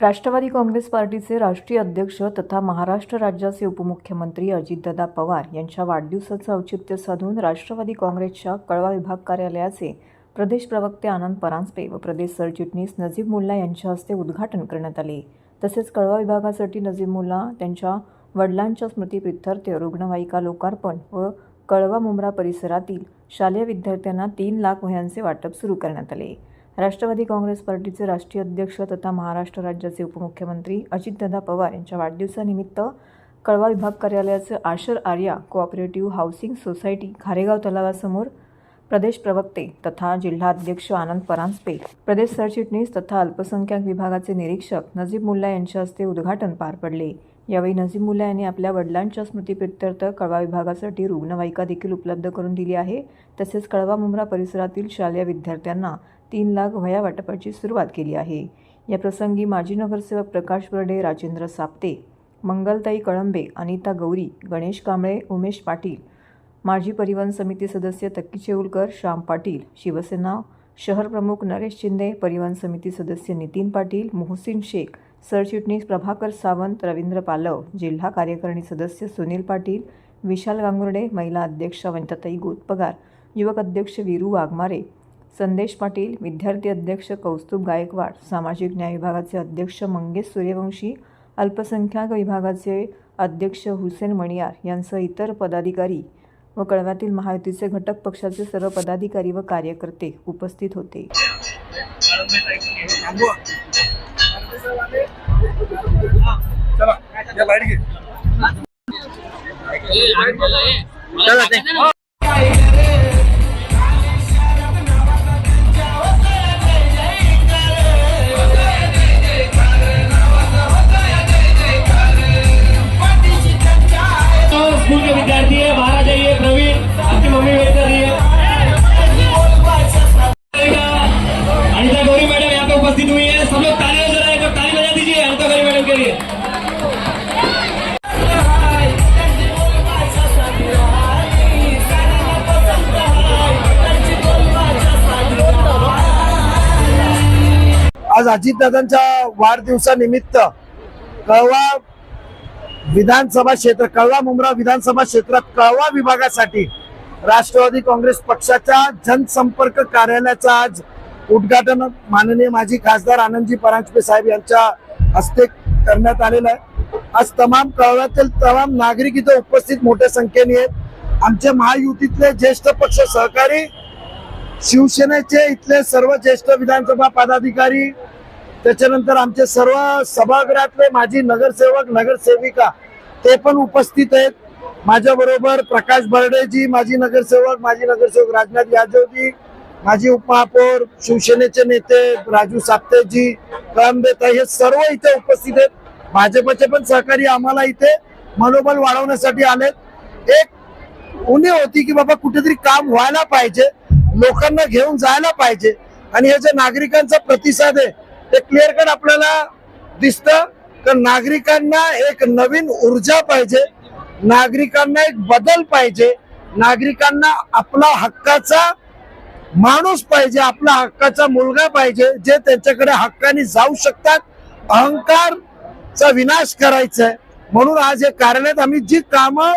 राष्ट्रवादी काँग्रेस पार्टीचे राष्ट्रीय अध्यक्ष तथा महाराष्ट्र राज्याचे उपमुख्यमंत्री अजितदादा पवार यांच्या वाढदिवसाचं औचित्य साधून राष्ट्रवादी काँग्रेसच्या कळवा विभाग कार्यालयाचे प्रदेश प्रवक्ते आनंद परांजपे व प्रदेश सरचिटणीस नजीब मुल्ला यांच्या हस्ते उद्घाटन करण्यात आले. तसेच कळवा विभागासाठी नजीब मुल्ला त्यांच्या वडिलांच्या स्मृतीप्रित्यर्थ रुग्णवाहिका लोकार्पण व कळवा मुंब्रा परिसरातील शालेय विद्यार्थ्यांना तीन लाख वह्यांचे वाटप सुरू करण्यात आले. राष्ट्रवादी काँग्रेस पार्टीचे राष्ट्रीय अध्यक्ष तथा महाराष्ट्र राज्याचे उपमुख्यमंत्री अजितदादा पवार यांच्या वाढदिवसानिमित्त कळवा विभाग कार्यालयाचं Ashar Arya cooperative housing society Kharegaon तलावासमोर प्रदेश प्रवक्ते तथा जिल्हा अध्यक्ष आनंद परांजपे प्रदेश सरचिटणीस तथा अल्पसंख्याक विभागाचे निरीक्षक नजीब मुल्ला यांच्या हस्ते उद्घाटन पार पडले. यावेळी नझीमुल्ला यांनी आपल्या वडिलांच्या स्मृतीप्रित्यर्थ कळवा विभागासाठी रुग्णवाहिका देखील उपलब्ध करून दिली आहे. तसेच कळवा मुंब्रा परिसरातील शालेय विद्यार्थ्यांना तीन लाख वया वाटपाची सुरुवात केली आहे. या प्रसंगी माजी नगरसेवक प्रकाश बर्डे राजेंद्र साप्ते मंगलताई कळंबे अनिता गौरी गणेश कांबळे उमेश पाटील माजी परिवहन समिती सदस्य तक्की चेऊलकर श्याम पाटील शिवसेना शहर प्रमुख नरेश शिंदे परिवहन समिती सदस्य नितीन पाटील मोहसिन शेख सरचिटणीस प्रभाकर सावंत रवींद्र पालव जिल्हा कार्यकारिणी सदस्य सुनील पाटील विशाल गांगुर्डे महिला अध्यक्ष वंतताई गोतपगार युवक अध्यक्ष वीरू वाघमारे संदेश पाटील विद्यार्थी अध्यक्ष कौस्तुभ गायकवाड सामाजिक न्याय विभागाचे अध्यक्ष मंगेश सूर्यवंशी अल्पसंख्याक विभागाचे अध्यक्ष हुसेन मणियार यांसह इतर पदाधिकारी व कळव्यातील महायुतीचे घटक पक्षाचे सर्व पदाधिकारी व कार्यकर्ते उपस्थित होते. चला या बाहेर घे. आज अजितदादांच्या वाढदिवसानिमित्त कळवा विधानसभा क्षेत्र कळवा मुंब्रा विधानसभा क्षेत्रात कळवा विभागासाठी राष्ट्रवादी काँग्रेस पक्षाच्या जनसंपर्क कार्यालयाचं आज उद्घाटन माननीय माजी खासदार आनंदजी परांजपे साहेब यांच्या हस्ते करण्यात आलेलं आहे. आज तमाम कळव्यातील तमाम नागरिक इथं उपस्थित मोठ्या संख्येने आहेत. आमचे महायुतीतले ज्येष्ठ पक्ष सहकारी शिवसेनेचे इथले सर्व ज्येष्ठ विधानसभा पदाधिकारी त्याच्यानंतर आमचे सर्व सभागृहातले माजी नगरसेवक नगरसेविका ते पण उपस्थित आहेत. माझ्या बरोबर प्रकाश बर्डेजी माजी नगरसेवक माजी नगरसेवक राजनाथ यादवजी माजी उपमहापौर शिवसेनेचे नेते राजू साप्तेजी कळंबेता हे सर्व इथे उपस्थित आहेत. भाजपचे पण सहकारी आम्हाला इथे मनोबल वाढवण्यासाठी आलेत. एक उणे होती की बाबा कुठेतरी काम व्हायला पाहिजे लोकांना घेऊन जायला पाहिजे. आणि हे जे नागरिकांचा प्रतिसाद आहे ते क्लिअर कट आपल्याला दिसतं. तर नागरिकांना एक नवीन ऊर्जा पाहिजे. नागरिकांना एक बदल पाहिजे. नागरिकांना आपला हक्काचा माणूस पाहिजे. आपला हक्काचा मुलगा पाहिजे. जे त्यांच्याकडे हक्काने जाऊ शकतात. अहंकारचा विनाश करायचा आहे म्हणून आज हे कार्यालयात आम्ही जी कामं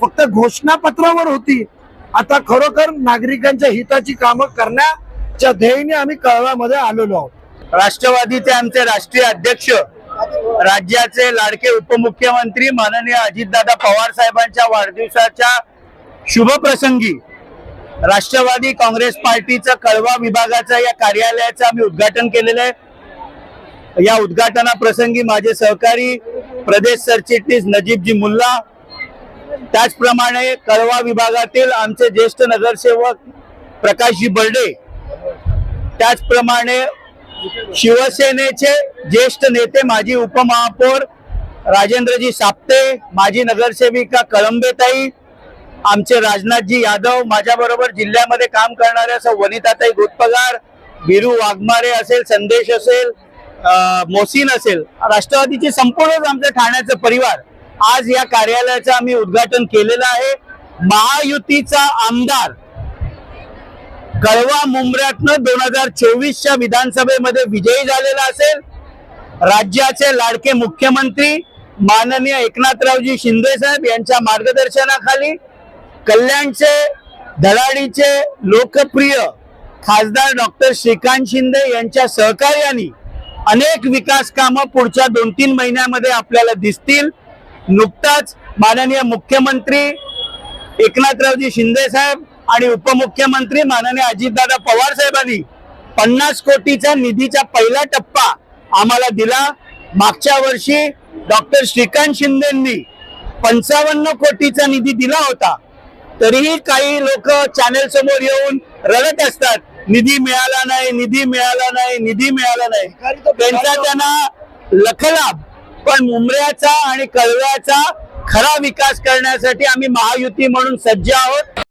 फक्त घोषणापत्रावर होती आता खरोखर नागरिकांच्या हिताची कामं करण्याच्या ध्येयाने आम्ही कळव्यामध्ये आलेलो आहोत. राष्ट्रवादीचे आमचे राष्ट्रीय अध्यक्ष राज्याचे लाडके उपमुख्यमंत्री माननीय अजितदादा पवार साहेबांच्या वाढदिवसाच्या शुभप्रसंगी राष्ट्रवादी काँग्रेस पार्टीचं कळवा विभागाचं या कार्यालयाचं आम्ही उद्घाटन केलेलं आहे. या उद्घाटनाप्रसंगी माझे सहकारी प्रदेश सरचिटणीस नजीबजी मुल्ला त्याचप्रमाणे कळवा विभागातील आमचे ज्येष्ठ नगरसेवक प्रकाशजी बर्डे त्याचप्रमाणे शिवसेनेचे ज्येष्ठ नेते माजी उपमहापौर राजेंद्रजी साप्ते माजी नगरसेविका कळंबेताई आमचे राजनाथजी यादव माझ्याबरोबर जिल्ह्यामध्ये काम करणारे असं वनिताताई गोतपगार वीरू वाघमारे असेल संदेश असेल मोसीन असेल राष्ट्रवादीचे संपूर्णच आमचं ठाण्याचं परिवार आज या कार्यालयाचं आम्ही उद्घाटन केलेलं आहे. महायुतीचा आमदार कळवा मुंबऱ्यातनं दोन हजार चोवीसच्या विधानसभेमध्ये विजयी झालेला असेल. राज्याचे लाडके मुख्यमंत्री माननीय एकनाथरावजी शिंदे साहेब यांच्या मार्गदर्शनाखाली कल्याणचे धडाडीचे लोकप्रिय खासदार डॉक्टर श्रीकांत शिंदे यांच्या सहकार्याने अनेक विकास कामं पुढच्या दोन तीन महिन्यामध्ये आपल्याला दिसतील. नुकताच माननीय मुख्यमंत्री एकनाथरावजी शिंदे साहेब आणि उपमुख्यमंत्री माननीय अजितदादा पवार साहेबांनी पन्नास कोटीचा निधीचा पहिला टप्पा आम्हाला दिला. मागच्या वर्षी डॉक्टर श्रीकांत शिंदेंनी पंचावन्न कोटीचा निधी दिला होता. तरीही काही लोक चॅनेल समोर येऊन रडत असतात. निधी मिळाला नाही निधी मिळाला नाही निधी मिळाला नाही. त्यांचा त्यांना लखलाभ पण मुंबऱ्याचा आणि कळव्याचा खरा विकास करण्यासाठी आम्ही महायुती म्हणून सज्ज आहोत.